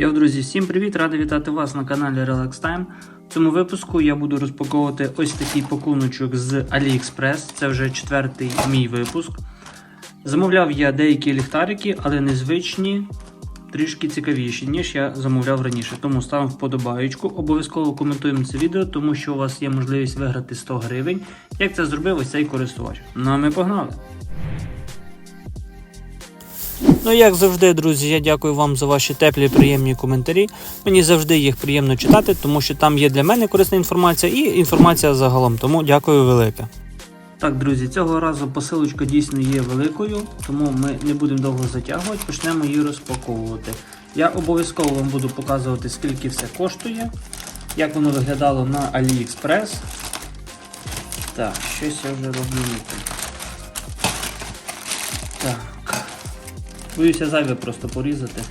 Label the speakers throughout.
Speaker 1: Йоу, друзі, всім привіт! Радий вітати вас на каналі Relax Time. В цьому випуску я буду розпаковувати ось такий пакуночок з AliExpress. Це вже четвертий мій випуск. Замовляв я деякі ліхтарики, але незвичні, трішки цікавіші, ніж я замовляв раніше. Тому ставимо вподобаючку. Обов'язково коментуємо це відео, тому що у вас є можливість виграти 100 гривень. Як це зробив ось цей користувач. Ну а ми погнали! Ну, як завжди, друзі, я дякую вам за ваші теплі приємні коментарі. Мені завжди їх приємно читати, тому що там є для мене корисна інформація і інформація загалом. Тому дякую велике. Так, друзі, цього разу посилочка дійсно є великою, тому ми не будемо довго затягувати, почнемо її розпаковувати. Я обов'язково вам буду показувати, скільки все коштує, як воно виглядало на AliExpress. Так, щось я вже роблю так. Боюся зайве просто порізати.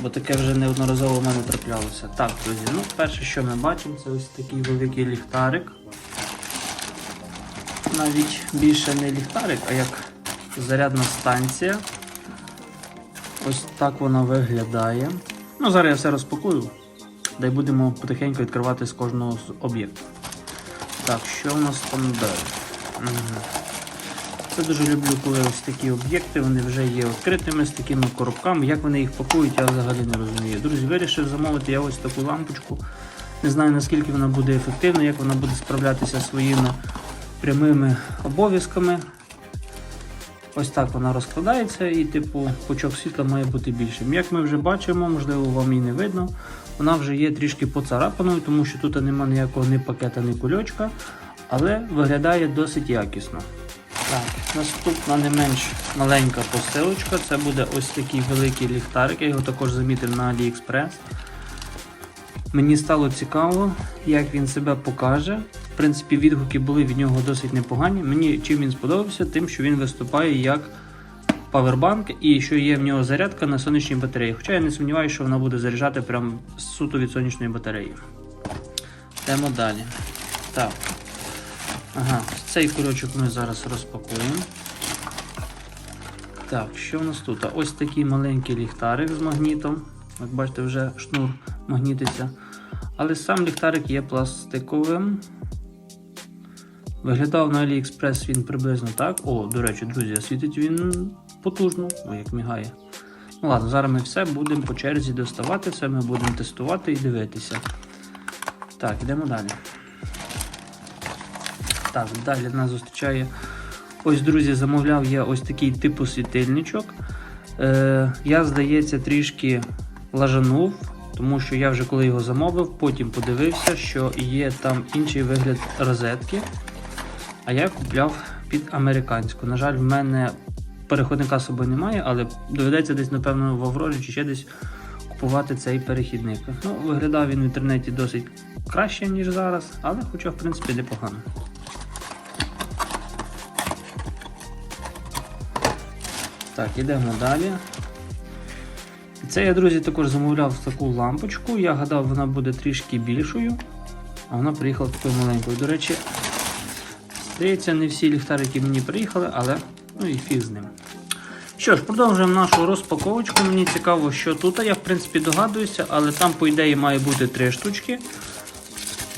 Speaker 1: Бо таке вже неодноразово в мене траплялося. Так, друзі, ну перше, що ми бачимо, це ось такий великий ліхтарик. Навіть більше не ліхтарик, а як зарядна станція. Ось так вона виглядає. Ну, зараз я все розпакую. Дай будемо потихеньку відкривати з кожного з об'єктів. Так, що у нас там далі? Угу. Це дуже люблю, коли ось такі об'єкти, вони вже є відкритими з такими коробками. Як вони їх пакують, я взагалі не розумію. Друзі, вирішив замовити я ось таку лампочку. Не знаю наскільки вона буде ефективна, як вона буде справлятися своїми прямими обов'язками. Ось так вона розкладається і, типу, пучок світла має бути більшим. Як ми вже бачимо, можливо, вам і не видно, вона вже є трішки поцарапаною, тому що тут немає ніякого ні пакета, ні кульочка, але виглядає досить якісно. Так, Наступна не менш маленька посилочка. Це буде ось такий великий ліхтарик. Я його також замітив на AliExpress. Мені стало цікаво, як він себе покаже. В принципі, відгуки були від нього досить непогані. Мені чим він сподобався, тим, що він виступає як павербанк і що є в нього зарядка на сонячній батареї. Хоча я не сумніваюся, що вона буде заряджати прямо суто від сонячної батареї. Йдемо далі. Так. Ага, цей курочок ми зараз розпакуємо. Так, що в нас тут? Ось такий маленький ліхтарик з магнітом. Як бачите, вже шнур магнітиться. Але сам ліхтарик є пластиковим. Виглядав на AliExpress він приблизно так. О, до речі, друзі, світить він потужно, Ой, як мігає. Ну ладно, зараз ми все будемо по черзі доставати, все ми будемо тестувати і дивитися. Так, йдемо далі. Так, далі нас зустрічає. Ось, друзі, замовляв я ось такий типу світильничок. Е, Я, здається, трішки лажанув, тому що я вже коли його замовив, потім подивився, що є там інший вигляд розетки. А я купляв під американську. На жаль, в мене переходника з собою немає, але доведеться десь, напевно, в Аврорі чи ще десь купувати цей перехідник. Ну, Виглядав він в інтернеті досить краще, ніж зараз, але хоча, в принципі, непогано. Так, йдемо далі. Це я, друзі, також замовляв таку лампочку. Я гадав, вона буде трішки більшою, а вона приїхала такою маленькою. До речі, здається, не всі ліхтарики мені приїхали, але ну і фіг з ним. Що ж, продовжуємо нашу розпаковочку. Мені цікаво, що тут. Я, в принципі, догадуюся, але там, по ідеї, має бути три штучки.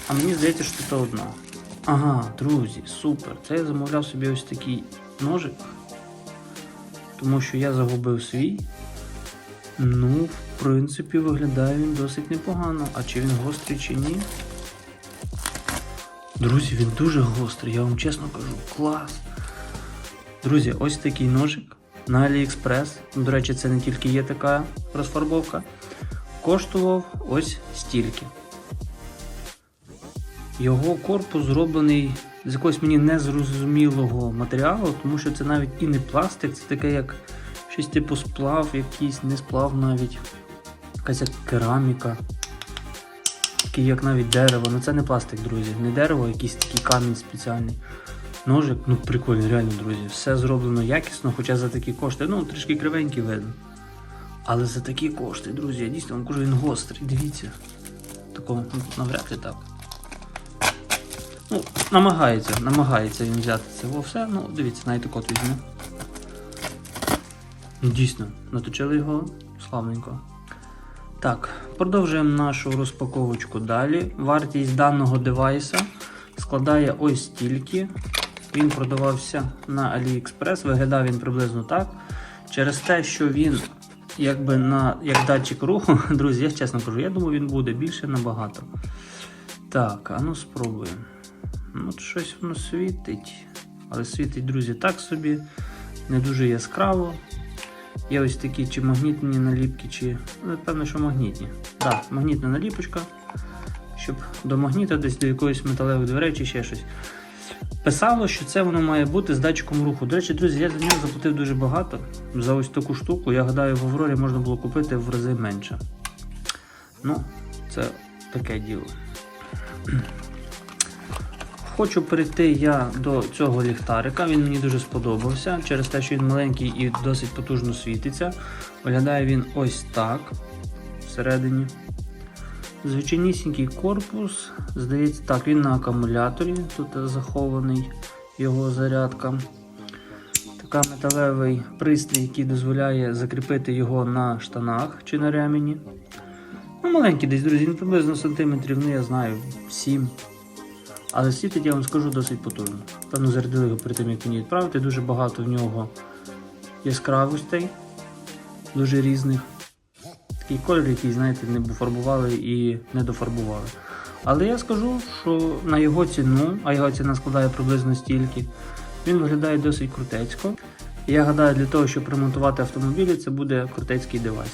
Speaker 1: А мені здається, що це одна. Ага, друзі, супер. Це я замовляв собі ось такий ножик тому що я загубив свій. Ну, в принципі, виглядає він досить непогано. А чи він гострий, чи ні? Друзі, він дуже гострий, я вам чесно кажу, клас. Друзі, ось такий ножик на AliExpress. До речі, це не тільки є така розфарбовка. Коштував ось стільки. Його корпус зроблений з якогось мені незрозумілого матеріалу, тому що це навіть і не пластик, це таке як щось типу сплав, якийсь не сплав навіть, якась як кераміка, такий як навіть дерево. Ну це не пластик, друзі, не дерево, а якийсь такий камінь спеціальний. Ножик, ну прикольно, реально, друзі. Все зроблено якісно, хоча за такі кошти, ну трішки кривенький видно. Але за такі кошти, друзі, я дійсно вам кажу, він гострий, дивіться. Такого ну, навряд ли так. Ну, намагається, намагається він взяти це все. Ну, дивіться, навіть кот візьме. Ну, Дійсно, наточили його славненько. Так, продовжуємо нашу розпаковочку далі. Вартість даного девайса складає ось стільки. Він продавався на AliExpress, виглядав він приблизно так. Через те, що він якби на як датчик руху, друзі, я чесно кажу, я думаю, він буде більше набагато. Так, а ну спробуємо. Ну, от щось воно світить. Але світить, друзі, так собі, не дуже яскраво. Є ось такі чи магнітні наліпки, чи. Ну, напевно, що магнітні. Так, да, магнітна наліпочка. Щоб до магніта десь до якоїсь металевої дверей чи ще щось. Писало, що це воно має бути з датчиком руху. До речі, друзі, я за нього заплатив дуже багато. За ось таку штуку. Я гадаю, в Аврорі можна було купити в рази менше. Ну, це таке діло. Хочу перейти я до цього ліхтарика. Він мені дуже сподобався через те, що він маленький і досить потужно світиться. Виглядає він ось так всередині. Звичайнісінький корпус. Здається, так, він на акумуляторі. Тут захований його зарядка. Така металевий пристрій, який дозволяє закріпити його на штанах чи на ремені. Ну, маленький десь, друзі, приблизно сантиметрів, ну я знаю, 7. Але світить, я вам скажу, досить потужно. Певно, зарядили його перед тим, як мені відправити. Дуже багато в нього яскравостей, дуже різних. Такий колір, який, знаєте, не пофарбували і не дофарбували. Але я скажу, що на його ціну, а його ціна складає приблизно стільки, він виглядає досить крутецько. Я гадаю, для того, щоб ремонтувати автомобілі, це буде крутецький девайс.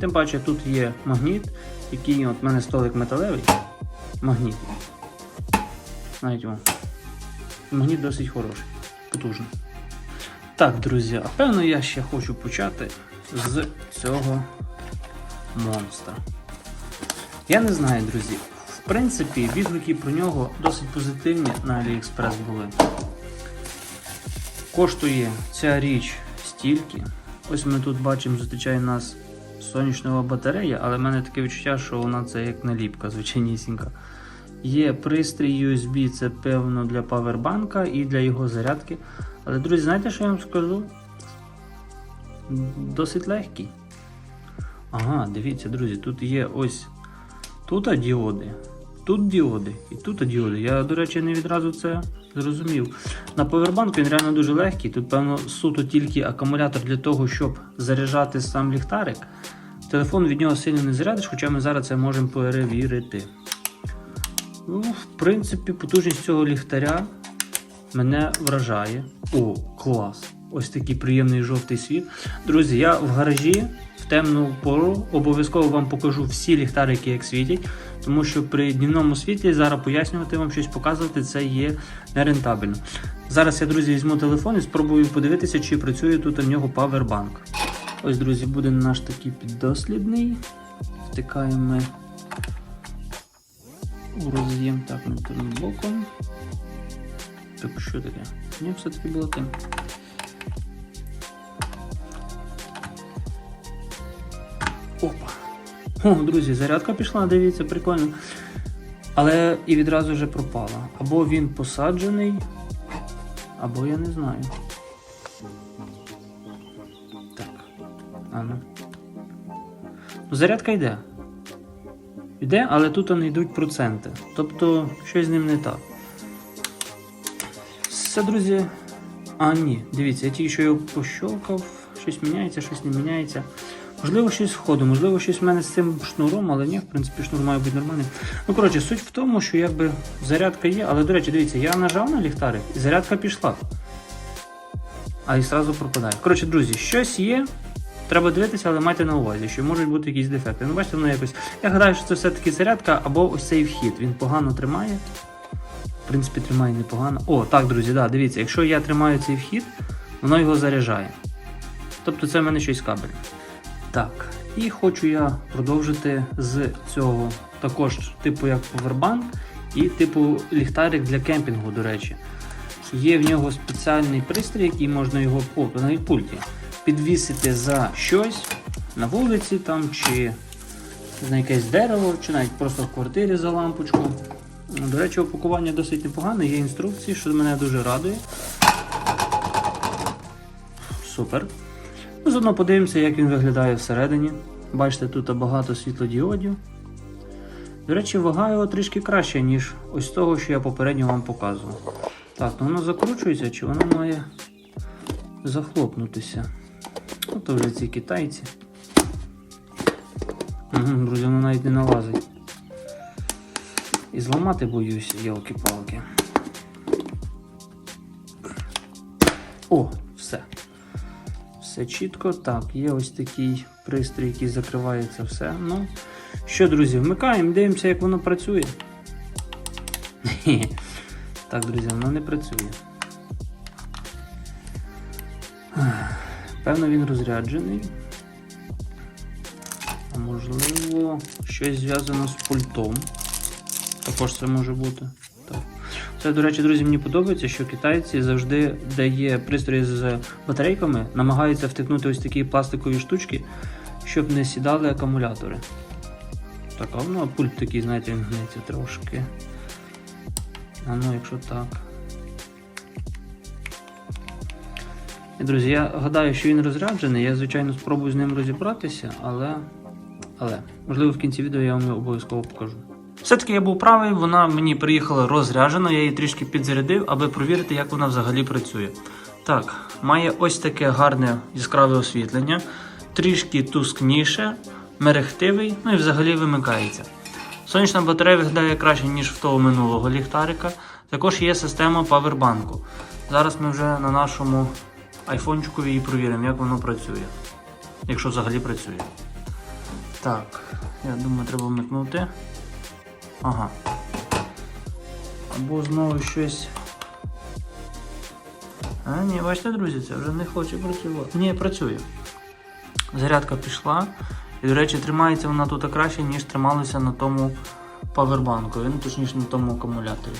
Speaker 1: Тим паче тут є магніт, який от в мене столик металевий. Магніт. Навіть вам. Магніт досить хороший, потужний. Так, друзі, а певно я ще хочу почати з цього монстра. Я не знаю, друзі. В принципі, відгуки про нього досить позитивні на AliExpress були. Коштує ця річ стільки. Ось ми тут бачимо, зустрічає нас сонячнова батарея, але в мене таке відчуття, що вона це як наліпка, звичайнісінька. Є пристрій USB, це певно для павербанка і для його зарядки. Але, друзі, знаєте, що я вам скажу? Досить легкий. Ага, дивіться, друзі, тут є ось тут діоди, тут діоди і тут діоди. Я, до речі, не відразу це зрозумів. На повербанку він реально дуже легкий. Тут, певно, суто тільки акумулятор для того, щоб заряджати сам ліхтарик. Телефон від нього сильно не зарядиш, хоча ми зараз це можемо перевірити. Ну, В принципі, потужність цього ліхтаря мене вражає. О, клас! Ось такий приємний жовтий світ. Друзі, я в гаражі в темну пору обов'язково вам покажу всі ліхтарики, як світять, тому що при днівному світлі зараз пояснювати вам щось показувати це є нерентабельно. Зараз я, друзі, візьму телефон і спробую подивитися, чи працює тут у нього павербанк. Ось, друзі, буде наш такий піддослідний. Втикаємо роз'єм так не тим боком. Так що таке? Ні, все-таки було тим. Опа. О, друзі, зарядка пішла, дивіться, прикольно. Але і відразу вже пропала. Або він посаджений, або я не знаю. Так. А ну. Ну, Зарядка йде. Йде, але тут не йдуть проценти. Тобто щось з ним не так. Все, друзі. А, ні, дивіться, я тільки що його пощолкав, щось міняється, щось не міняється. Можливо, щось входу, можливо, щось в мене з цим шнуром, але ні, в принципі, шнур має бути нормальним. Ну, коротше, суть в тому, що якби зарядка є, але, до речі, дивіться, я нажав на ліхтарик і зарядка пішла. А і зразу пропадає. Коротше, друзі, щось є. Треба дивитися, але майте на увазі, що можуть бути якісь дефекти. Ну, бачите, воно якось. Я гадаю, що це все-таки зарядка або ось цей вхід. Він погано тримає. В принципі, тримає непогано. О, так, друзі, да, дивіться, якщо я тримаю цей вхід, воно його заряджає. Тобто це в мене щось кабель. Так, і хочу я продовжити з цього також типу як повербанк і типу ліхтарик для кемпінгу, до речі. Є в нього спеціальний пристрій, який можна його о, навіть пульті підвісити за щось на вулиці там, чи на якесь дерево, чи навіть просто в квартирі за лампочку. До речі, упакування досить непогане, є інструкції, що мене дуже радує. Супер. Ну, заодно подивимося, як він виглядає всередині. Бачите, тут багато світлодіодів. До речі, вага його трішки краща, ніж ось того, що я попередньо вам показував. Так, ну воно закручується, чи воно має захлопнутися. Ото вже ці китайці. Угу, друзі, воно навіть не налазить. І зламати боюся, йолки-палки. О, все. Все чітко. Так, є ось такий пристрій, який закриває це все. Ну, що, друзі, вмикаємо, дивимося, як воно працює. Так, друзі, воно не працює. Певно, він розряджений. А можливо, щось зв'язано з пультом. Також це може бути. Так. Це, до речі, друзі, мені подобається, що китайці завжди, де є пристрої з батарейками, намагаються втикнути ось такі пластикові штучки, щоб не сідали акумулятори. Так, а воно пульт такий, знаєте, він гнеться трошки. А ну, якщо так. Друзі, я гадаю, що він розряджений. Я, звичайно, спробую з ним розібратися, але. Але, можливо, в кінці відео я вам обов'язково покажу. Все-таки я був правий, вона мені приїхала розряджена, я її трішки підзарядив, аби провірити, як вона взагалі працює. Так, має ось таке гарне яскраве освітлення, трішки тускніше, мерехтивий, ну і взагалі вимикається. Сонячна батарея виглядає краще, ніж в того минулого ліхтарика. Також є система павербанку. Зараз ми вже на нашому айфончику її провіримо, як воно працює. Якщо взагалі працює. Так, я думаю, треба вмикнути. Ага. Або знову щось. А, ні, бачите, друзі, це вже не хоче працювати. Ні, працює. Зарядка пішла. І, до речі, тримається вона тут краще, ніж трималася на тому павербанку, ну, точніше на тому акумуляторі.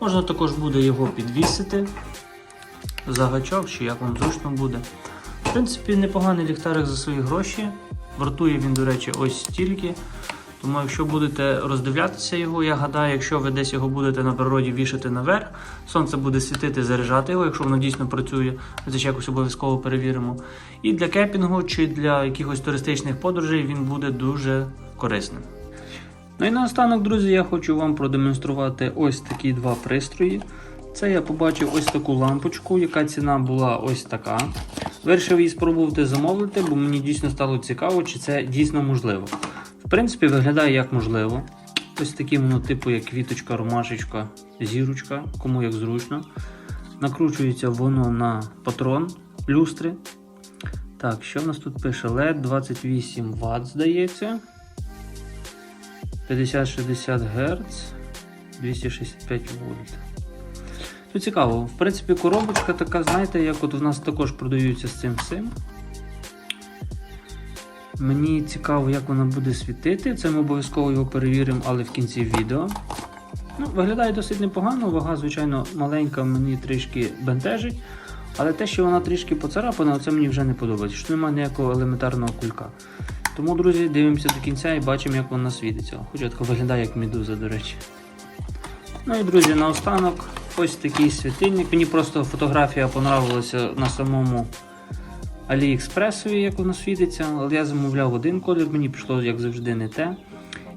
Speaker 1: Можна також буде його підвісити за чи як вам зручно буде. В принципі, непоганий ліхтарик за свої гроші. Вартує він, до речі, ось стільки. Тому якщо будете роздивлятися його, я гадаю, якщо ви десь його будете на природі вішати наверх, сонце буде світити, заряджати його, якщо воно дійсно працює, це ще якось обов'язково перевіримо. І для кемпінгу чи для якихось туристичних подорожей він буде дуже корисним. Ну і наостанок, друзі, я хочу вам продемонструвати ось такі два пристрої. Це я побачив ось таку лампочку, яка ціна була ось така. Вирішив її спробувати замовити, бо мені дійсно стало цікаво, чи це дійсно можливо. В принципі, виглядає як можливо. Ось такі воно, типу, як квіточка, ромашечка, зірочка, кому як зручно. Накручується воно на патрон люстри. Так, що в нас тут пише? LED 28 Вт, здається. 50-60 Гц, 265 вольт. Тут цікаво, в принципі, коробочка така, знаєте, як от в нас також продаються з цим всім. Мені цікаво, як вона буде світити. Це ми обов'язково його перевіримо, але в кінці відео. Ну, Виглядає досить непогано, вага, звичайно, маленька, мені трішки бентежить. Але те, що вона трішки поцарапана, це мені вже не подобається. Що немає ніякого елементарного кулька. Тому, друзі, дивимося до кінця і бачимо, як вона світиться. Хоча така виглядає як медуза, до речі. Ну і друзі, наостанок ось такий світильник. Мені просто фотографія понравилася на самому Аліекспресові, як воно світиться, але я замовляв один колір, мені прийшло, як завжди, не те.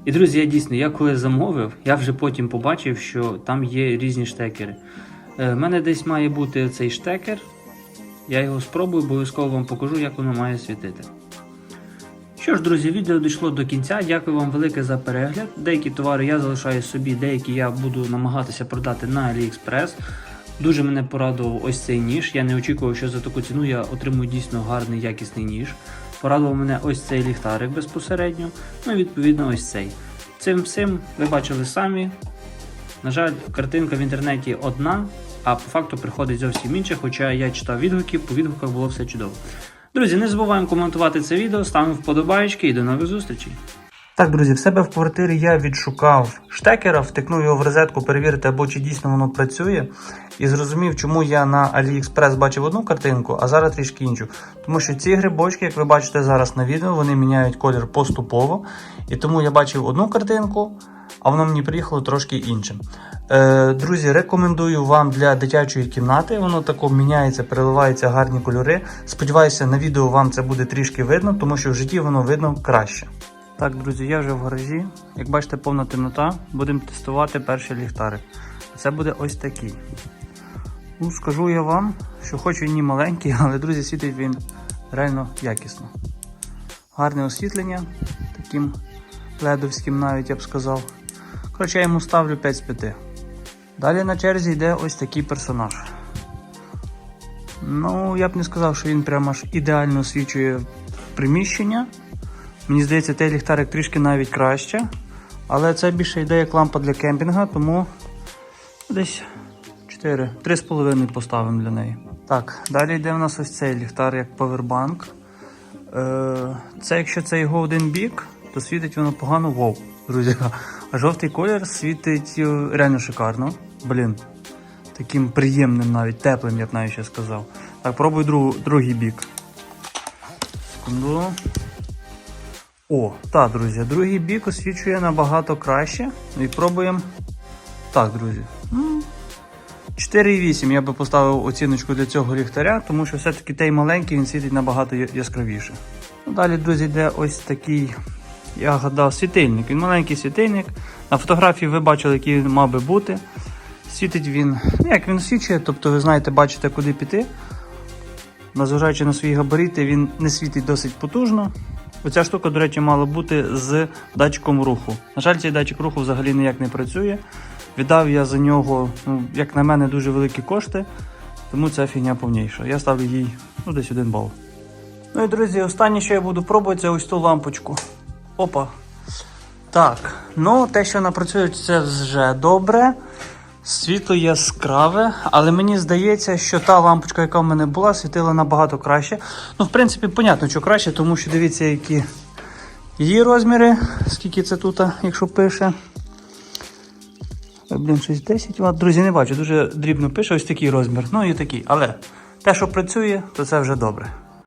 Speaker 1: І, друзі, я дійсно, я коли замовив, я вже потім побачив, що там є різні штекери. У мене десь має бути цей штекер. Я його спробую, обов'язково вам покажу, як воно має світити. Що ж, друзі, відео дійшло до кінця. Дякую вам велике за перегляд. Деякі товари я залишаю собі, деякі я буду намагатися продати на AliExpress. Дуже мене порадував ось цей ніж. Я не очікував, що за таку ціну я отримую дійсно гарний якісний ніж. Порадував мене ось цей ліхтарик безпосередньо. Ну і відповідно ось цей. Цим всім ви бачили самі. На жаль, картинка в інтернеті одна, а по факту приходить зовсім інше, хоча я читав відгуки, по відгуках було все чудово. Друзі, не забуваємо коментувати це відео, ставимо вподобайки і до нових зустрічей. Так, друзі, в себе в квартирі я відшукав штекера, втикнув його в розетку, перевірити, або чи дійсно воно працює. І зрозумів, чому я на AliExpress бачив одну картинку, а зараз трішки іншу. Тому що ці грибочки, як ви бачите зараз на відео, вони міняють колір поступово. І тому я бачив одну картинку, а воно мені приїхало трошки іншим. Е, друзі, рекомендую вам для дитячої кімнати. Воно тако міняється, переливаються гарні кольори. Сподіваюся, на відео вам це буде трішки видно, тому що в житті воно видно краще. Так, друзі, я вже в гаражі. Як бачите, повна темнота. Будемо тестувати перший ліхтарик. Це буде ось такий. Ну, скажу я вам, що хоч він і маленький, але, друзі, світить він реально якісно. Гарне освітлення, таким ледовським навіть я б сказав. Коротше, я йому ставлю 5 з 5. Далі на черзі йде ось такий персонаж. Ну, я б не сказав, що він прямо аж ідеально освічує приміщення. Мені здається, той ліхтарик трішки навіть краще. Але це більше йде як лампа для кемпінга, тому десь 4, 3,5 поставимо для неї. Так, далі йде в нас ось цей ліхтар як повербанк. Е, це якщо це його один бік, то світить воно погано вов, друзі. А жовтий колір світить е, реально шикарно. Блін. Таким приємним навіть, теплим, я б навіть ще сказав. Так, пробую другу, другий бік. Секунду. О, так, друзі, другий бік освічує набагато краще. І пробуємо. Так, друзі. 4,8 я би поставив оціночку для цього ліхтаря, тому що все-таки той маленький він світить набагато яскравіше. Ну, далі, друзі, йде ось такий, я гадав, світильник. Він маленький світильник. На фотографії ви бачили, який він мав би бути. Світить він, ну як він освічує, тобто ви знаєте, бачите, куди піти. Незважаючи на свої габарити, він не світить досить потужно. Оця штука, до речі, мала бути з датчиком руху. На жаль, цей датчик руху взагалі ніяк не працює. Віддав я за нього, ну, як на мене, дуже великі кошти, тому ця фігня повніша. Я ставлю їй ну, десь один бал. Ну і друзі, останнє, що я буду пробувати, це ось ту лампочку. Опа. Так, ну те, що вона працює, це вже добре. Світло яскраве, але мені здається, що та лампочка, яка в мене була, світила набагато краще. Ну, в принципі, понятно, що краще, тому що дивіться, які її розміри, скільки це тут, якщо пише. Блін, щось 10 Вт. Друзі, не бачу, дуже дрібно пише, ось такий розмір. Ну і такий. Але те, що працює, то це вже добре.